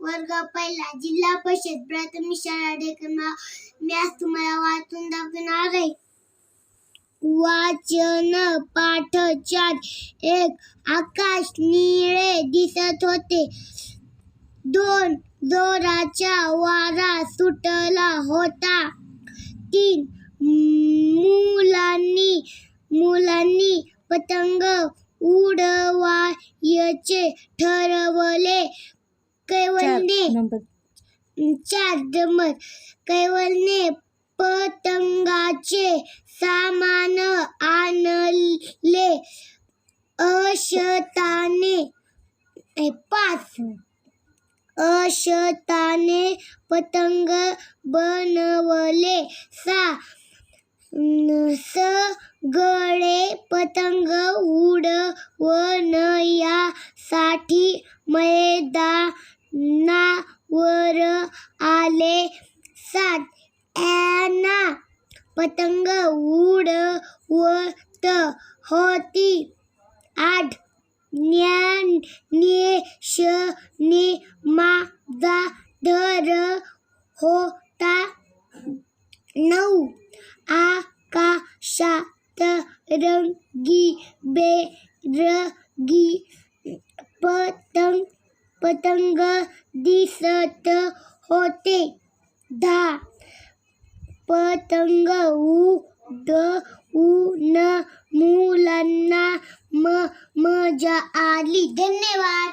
वर्ग पहिला जिल्हा परिषद प्राथमिक शाळा डेकमा मी आज तुम्हाला वाचून दाखवणार आहे. वाचन पाठ चार एक आकाश निळे दिसत होते. दोन जोराचा वारा सुटला होता. तीन मुलांनी मुलांनी पतंग उडवायचे ठरवले. कैवलने नंबर. कैवलने पतंगाचे सामान आणले. अशताने पाच. अशताने पतंग बनवले. सा सगळे पतंग उडवण्यासाठी मैदानावर आले. सात ॲना पतंग उडवत होती. आठ ज्ञानेशने माझा धर होता. नऊ आकाशात रंगी बेरगी, पतंग पतंग दिसत होते धा पतंग उडवून मुलांना म मज़ा आली, धन्यवाद।